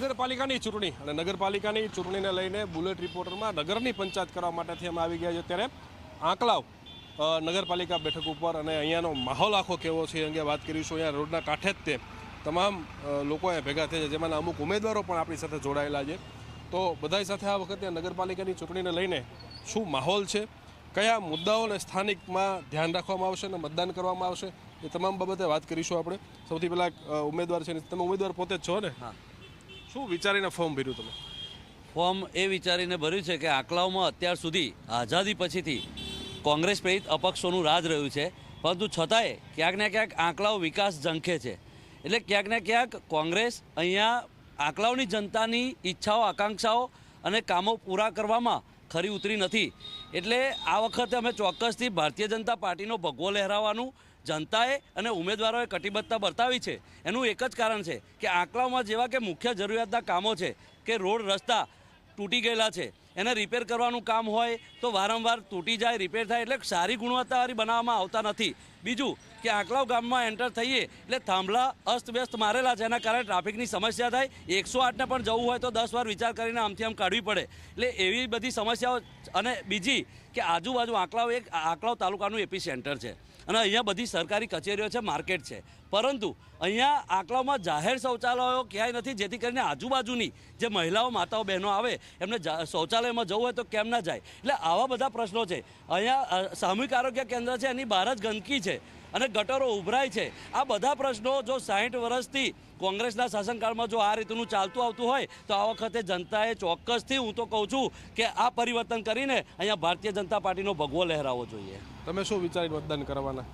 નગરપાલિકાની ચૂંટણી અને નગરપાલિકાની ચૂંટણીને લઈને બુલેટ રિપોર્ટરમાં નગરની પંચાયત કરવા માટેથી અમે આવી ગયા છે ત્યારે આંકલાવ નગરપાલિકા બેઠક ઉપર અને અહીંયાનો માહોલ આખો કેવો છે એ અંગે વાત કરીશું. અહીંયા રોડના કાંઠે જ તે તમામ લોકો અહીંયા ભેગા થયા છે, જેમાંના અમુક ઉમેદવારો પણ આપણી સાથે જોડાયેલા છે. તો બધાય સાથે આ વખતે નગરપાલિકાની ચૂંટણીને લઈને શું માહોલ છે? કયા મુદ્દાઓને સ્થાનિકમાં ધ્યાન રાખવામાં આવશે અને મતદાન કરવામાં આવશે? એ તમામ બાબતે વાત કરીશું આપણે. સૌથી પહેલાં ઉમેદવાર છે તમે ઉમેદવાર પોતે જ છો ને? હા. શું વિચારીને ફોર્મ ભર્યું તમે? ફોર્મ એ વિચારીને ભર્યું છે કે આંકલાઓમાં અત્યાર સુધી આઝાદી પછીથી કોંગ્રેસ પ્રેરિત અપક્ષોનું રાજ રહ્યું છે. પરંતુ છતાંય ક્યાંક ને ક્યાંક આંકલાઓ વિકાસ ઝંખે છે. એટલે ક્યાંક ને ક્યાંક કોંગ્રેસ અહીંયા આંકલાઓની જનતાની ઈચ્છાઓ, આકાંક્ષાઓ અને કામો પૂરા કરવામાં ખરી ઉતરી નથી. એટલે આ વખતે અમે ચોક્કસથી ભારતીય જનતા પાર્ટીનો ભગવો લહેરાવવાનું જનતાએ અને ઉમેદવારોએ કટિબદ્ધતા બતાવી છે. એનું એક જ કારણ છે કે આંકડાઓમાં જેવા કે મુખ્ય જરૂરિયાતના કામો છે કે રોડ રસ્તા તૂટી ગયેલા છે. એને રિપેર કરવાનું કામ હોય તો વારંવાર તૂટી જાય રિપેર થાય એટલે સારી ગુણવત્તાવાળી બનાવવામાં આવતા નથી. બીજું કે આંકલાવ ગામમાં એન્ટર થઈએ એટલે થાંભલા અસ્તવ્યસ્ત મારેલા છે, એના કારણે ટ્રાફિકની સમસ્યા થાય. એકસો આઠને પણ જવું હોય તો દસ વાર વિચાર કરીને આમથી આમ કાઢવી પડે. એટલે એવી બધી સમસ્યાઓ અને બીજી કે આજુબાજુ આંકલાવ એક, આંકલાવ તાલુકાનું એપી સેન્ટર છે. અને અહીંયા બધી સરકારી કચેરીઓ છે, માર્કેટ છે. પરંતુ અહીંયા આંકલાવમાં જાહેર શૌચાલયો ક્યાંય નથી, જેથી કરીને આજુબાજુની જે મહિલાઓ, માતાઓ, બહેનો આવે, એમને શૌચાલયમાં જવું હોય તો કેમ ના જાય? એટલે આવા બધા પ્રશ્નો છે. અહીંયા સામૂહિક આરોગ્ય કેન્દ્ર છે, એની બહાર જ ગંદકી છે અને ગટરો ઉભરાય છે. આ બધા પ્રશ્નો જો સાહીઠ વર્ષથી કોંગ્રેસના શાસનકાળમાં જો આ રીતનું ચાલતું આવતું હોય, તો આ વખતે જનતાએ ચોક્કસથી હું તો કહું છું કે આ પરિવર્તન કરીને અહીંયા ભારતીય જનતા પાર્ટીનો ભગવો લહેરાવવો જોઈએ. તમે શું વિચારી મતદાન કરવાના?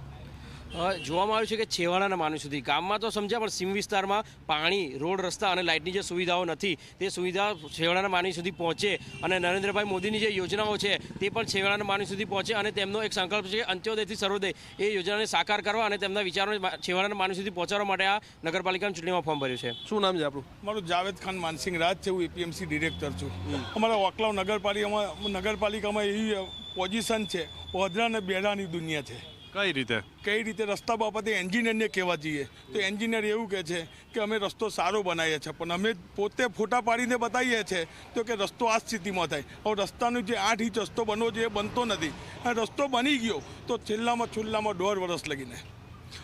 જોવામાં આવ્યું છે કે છેવાડાના માનવી સુધી. ગામમાં તો સમજ્યા પણ સીમ વિસ્તારમાં પાણી રોડ રસ્તા અને લાઇટની જે સુવિધાઓ નથી તે સુવિધા છેવાડાના માનવી સુધી પહોંચે અને નરેન્દ્રભાઈ મોદીની જે યોજનાઓ છે તે પણ છેવાડાના માનવી સુધી પહોંચે અને તેમનો એક સંકલ્પ છે અંત્યોદયથી સર્વોદય. એ યોજનાને સાકાર કરવા અને તેમના વિચારોને છેવાડાના માનવી સુધી પહોંચાડવા માટે આ નગરપાલિકાની ચૂંટણીમાં ફોર્મ ભર્યું છે. શું નામ છે આપણું? મારું જાવેદ ખાન માનસિંહ રાજ છે હું એપીએમસી ડિરેક્ટર છું. અમારા ઓકલાવ નગરપાલિકામાં નગરપાલિકામાં એવી પોઝિશન છે ઓધરા અને બેડાની દુનિયા છે. કઈ રીતે? કઈ રીતે રસ્તા બાબતે એન્જિનિયરને કહેવા જઈએ? તો એન્જિનિયર એવું કહે છે કે અમે રસ્તો સારો બનાવીએ છીએ પણ અમે પોતે ફોટા પાડીને બતાવીએ છીએ તો કે રસ્તો આ સ્થિતિમાં થાય. હવે રસ્તાનો જે આઠ ઇંચ રસ્તો બનવો જોઈએ એ બનતો નથી. અને રસ્તો બની ગયો તો છેલ્લામાં છેલ્લામાં દોઢ વર્ષ લગીને.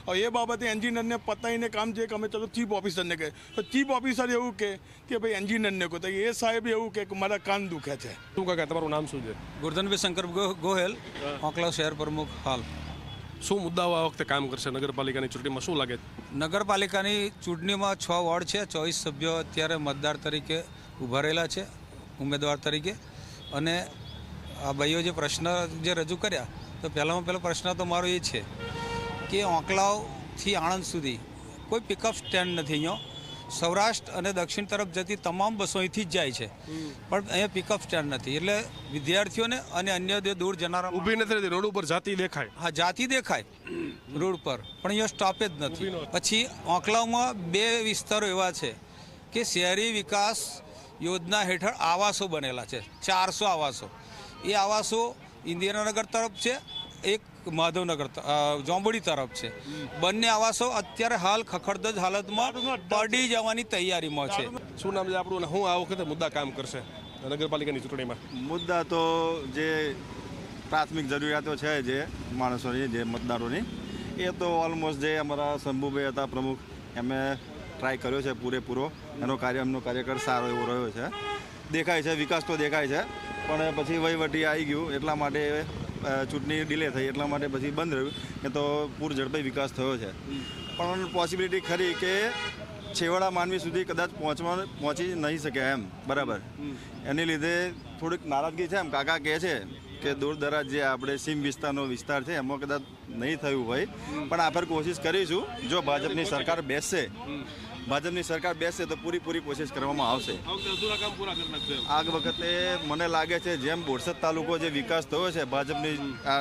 હવે એ બાબતે એન્જિનિયરને પતાવીને કામ છે કે અમે ચલો ચીફ ઓફિસરને કહે. તો ચીફ ઓફિસર એવું કહે કે ભાઈ એન્જિનિયરને કહો. તો એ સાહેબ એવું કહે કે મારા કાન દુખે છે. શું કાકા તમારું નામ શું છે? ગુરધનભાઈ શંકર ગો- ગોહેલ ઓકલા શહેર પ્રમુખ હાલ. શું મુદ્દાઓ આ વખતે કામ કરશે નગરપાલિકાની ચૂંટણીમાં? શું લાગે? નગરપાલિકાની ચૂંટણીમાં છ વોર્ડ છે. ચોવીસ સભ્યો અત્યારે મતદાર તરીકે ઊભા રહેલા છે, ઉમેદવાર તરીકે. અને આ ભાઈઓ જે પ્રશ્ન જે રજૂ કર્યા, તો પહેલામાં પહેલો પ્રશ્ન તો મારો એ છે કે ઓંકલાવથી આણંદ સુધી કોઈ પિકઅપ સ્ટેન્ડ નથી અહીંયા. સૌરાષ્ટ્ર અને દક્ષિણ તરફ જતી તમામ બસો અહીંથી જ જાય છે. પણ અહીંયા પિકઅપ સ્ટેન્ડ નથી. એટલે વિદ્યાર્થીઓને અને અન્ય જે દૂર જનારા ઊભી નથી રહેતી રોડ ઉપર જાતી દેખાય. હા જાતિ દેખાય રોડ પર. પણ અહીંયા સ્ટોપેજ નથી. પછી ઓંકલાવમાં બે વિસ્તારો એવા છે કે શહેરી વિકાસ યોજના હેઠળ આવાસો બનેલા છે. ચારસો આવાસો. એ આવાસો ઇન્દિરાનગર તરફ છે એક માધવનગર જોંબડી તરફ છે. બંને આવાસો અત્યારે હાલ ખખડધજ હાલતમાં પડી જવાની તૈયારીમાં છે. શું નામ છે આપણું હું આ વખતે મુદ્દા કામ કરશે નગરપાલિકાની ચૂંટણીમાં? મુદ્દા તો જે પ્રાથમિક જરૂરિયાતો છે જે માણસોની જે મતદારોની એ તો ઓલમોસ્ટ જે અમારા શંભુભાઈ હતા પ્રમુખ એમણે ટ્રાય કર્યો છે પૂરેપૂરો. એનો કાર્ય એમનો કાર્યકર સારો એવો રહ્યો છે. દેખાય છે વિકાસ તો દેખાય છે પણ પછી વહીવટી આવી ગયું એટલા માટે ચૂંટણી ડિલે થઈ એટલા માટે પછી બંધ રહ્યું. એ તો પૂર ઝડપે વિકાસ થયો છે. પણ પોસિબિલિટી ખરી કે છેવાડા માનવી સુધી કદાચ પહોંચવા, પહોંચી નહીં શકે એમ. બરાબર. એની લીધે થોડીક નારાજગી છે એમ. કાકા કહે છે કે દૂર દરાજ જે આપણે સીમ વિસ્તારનો વિસ્તાર છે, એમાં કદાચ નહીં થયું હોય. પણ આપણે કોશિશ કરીશું, જો ભાજપની સરકાર બેસશે ભાજપની સરકાર બેસશે તો પૂરી પૂરી કોશિશ કરવામાં આવશે આ વખતે અધૂરા કામ પૂરા કરી નાખશે એમ. આ વખતે મને લાગે છે જેમ બોરસદ તાલુકો જે વિકાસ થયો છે, ભાજપની, આ,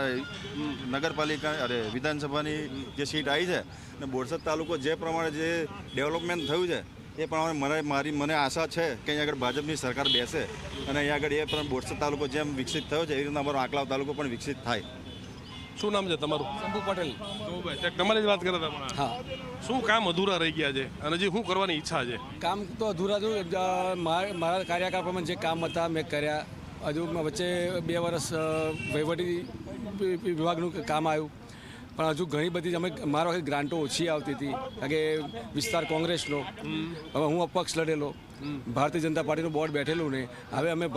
નગરપાલિકા, અરે, વિધાનસભાની જે સીટ આવી છે અને બોરસદ તાલુકો જે પ્રમાણે જે ડેવલપમેન્ટ થયું છે, એ પ્રમાણે મને, મારી, મને આશા છે કે અહીંયા આગળ ભાજપની સરકાર બેસે, અને અહીંયા આગળ એ પણ બોરસદ તાલુકો જેમ વિકસિત થયો છે, એ રીતના અમારો આંકલાવ તાલુકો પણ વિકસિત થાય શું નામ છે તમારું? શંભુ પટેલ. તમારી જ વાત કરતા હમણાં હા. શું કામ અધૂરા રહી ગયા છે? અને હજી શું કરવાની ઈચ્છા છે? કામ તો અધૂરા હતું મારા કાર્યકાળ પ્રમાણે જે કામ હતા મેં કર્યા. હજુ વચ્ચે બે વર્ષ વહીવટી વિભાગનું કામ આવ્યું. પણ હજુ ઘણી બધી અમે મારા વખતે ગ્રાન્ટો ઓછી આવતી હતી. કારણ કે વિસ્તાર કોંગ્રેસનો. હવે હું અપક્ષ લડેલો. ભારતીય જનતા પાર્ટીનું બોર્ડ બેઠેલું ને. હવે અમે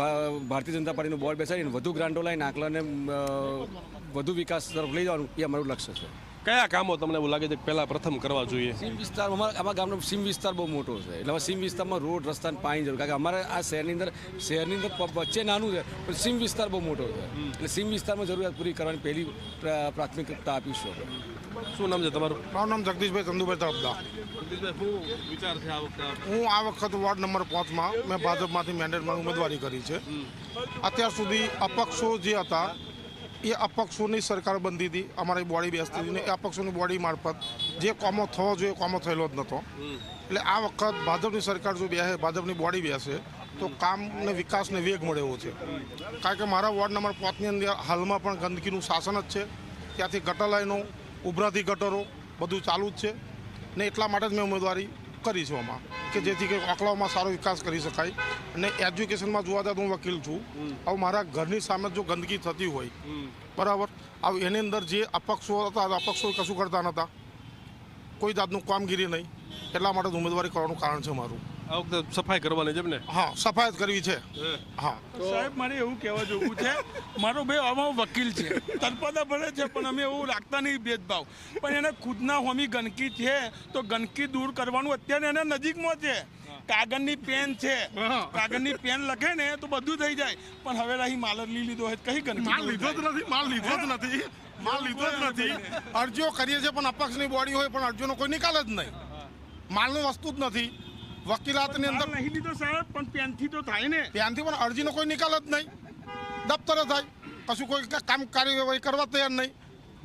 ભારતીય જનતા પાર્ટીનું બોર્ડ બેસાડીને વધુ ગ્રાન્ટો લઈને આંકલાને વધુ વિકાસ તરફ લઈ જવાનું એ અમારું લક્ષ્ય છે. કયા કામો તમને એવું લાગે છે કે પહેલા પ્રથમ કરવા જોઈએ? સીમ વિસ્તાર અમારા અમારા ગામનો સીમ વિસ્તાર બહુ મોટો છે. એટલે સીમ વિસ્તારમાં રોડ રસ્તા અને પાણી જરૂર. કારણ કે અમારે આ શહેરની અંદર શહેરની અંદર વચ્ચે નાનું છે પણ સીમ વિસ્તાર બહુ મોટો છે. એટલે સીમ વિસ્તારમાં જરૂરિયાત પૂરી કરવાની પહેલી પ્રાથમિકતા આપીશું આપણે. શું નામ છે તમારું? મારું નામ જગદીશભાઈ ચંદુભાઈ તરફદા શું વિચાર છે આ વખતે હું આ વખત વોર્ડ નંબર પાંચમાં મેં ભાજપમાંથી મેન્ડેટમાં ઉમેદવારી કરી છે. અત્યાર સુધી અપક્ષો જે હતા એ અપક્ષોની સરકાર બનતી હતી અમારી બોડી બેસતી હતી ને એ અપક્ષોની બોડી મારફત જે કોમો થવો જોઈએ કોમો થયેલો જ નહોતો. એટલે આ વખત ભાજપની સરકાર જો બેસે ભાજપની બોડી બેસે તો કામને વિકાસને વેગ મળે એવો છે. કારણ કે મારા વોર્ડ નંબર પાંચની અંદર હાલમાં પણ ગંદકીનું શાસન જ છે. ત્યાંથી ગટર લાઈનો ઉભરાતી ગટરો બધું ચાલુ જ છે. ને એટલા માટે જ મેં ઉમેદવારી કરી છું આમાં કે જેથી કે આંકડાઓમાં સારો વિકાસ કરી શકાય. અને એજ્યુકેશનમાં જોવા જાય તો હું વકીલ છું. હવે મારા ઘરની સામે જો ગંદકી થતી હોય બરાબર? હવે એની અંદર જે અપક્ષો હતા અપક્ષો કશું કરતા નહોતા. કોઈ જાતનું કામગીરી નહીં. એટલા માટે જ ઉમેદવારી કરવાનું કારણ છે મારું. આ વખતે સફાઈ કરવાની છે એમ ને? હા સફાઈ જ કરવી છે. હા. સાહેબ મારે એવું કહેવા જોવું છે મારો ભાઈ આમાં વકીલ છે. તરપદા ભરે છે પણ અમે એવું રાખતા નહીં ભેદભાવ. પણ એને ખુદના હોમી ગંદકી છે તો ગંદકી દૂર કરવાનું અત્યારે એને નજીકમાં છે. કાગળની પેન છે. કાગળની પેન લખે ને તો બધું થઈ જાય. પણ હવે રહી માલર લઈ લીધો હોય કઈ ગંદકી માલ લીધો જ નથી માલ લીધો જ નથી. માલ લીધો જ નથી. અરજીઓ કરીએ છીએ પણ અપક્ષની બોડી હોય પણ અરજીનો કોઈ નિકાલ જ નહીં. માલનું વસ્તુ જ નથી. વકીલાતની અંદર નહીં લીધો સાહેબ પણ પેનથી તો થાય ને. ત્યાંથી પણ અરજીનો કોઈ નિકાલ જ નહીં. દફતરે થાય. કશું કોઈ કામ કાર્યવાહી કરવા તૈયાર નહીં.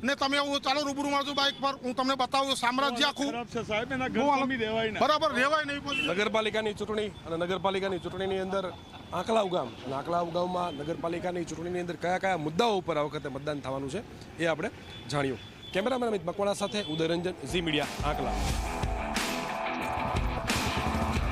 ને તમે એવું ચાલો રૂબરૂ મારજો બાઇક પર. હું તમને બતાવું સામ્રાજ્ય આખું. સાહેબ એના ઘર સમી દેવાય ને. બરાબર રહેવાય નહીં નગરપાલિકાની ચૂંટણી અને નગરપાલિકાની ચૂંટણીની અંદર આંકલાવ ગામ અને આંકલાવ ગામમાં નગરપાલિકાની ચૂંટણીની અંદર કયા કયા મુદ્દાઓ ઉપર આ વખતે મતદાન થવાનું છે એ આપણે જાણ્યું. કેમેરામેન અમિત મકવાણા સાથે ઉદયરંજન ઝી મીડિયા આંકલાવ.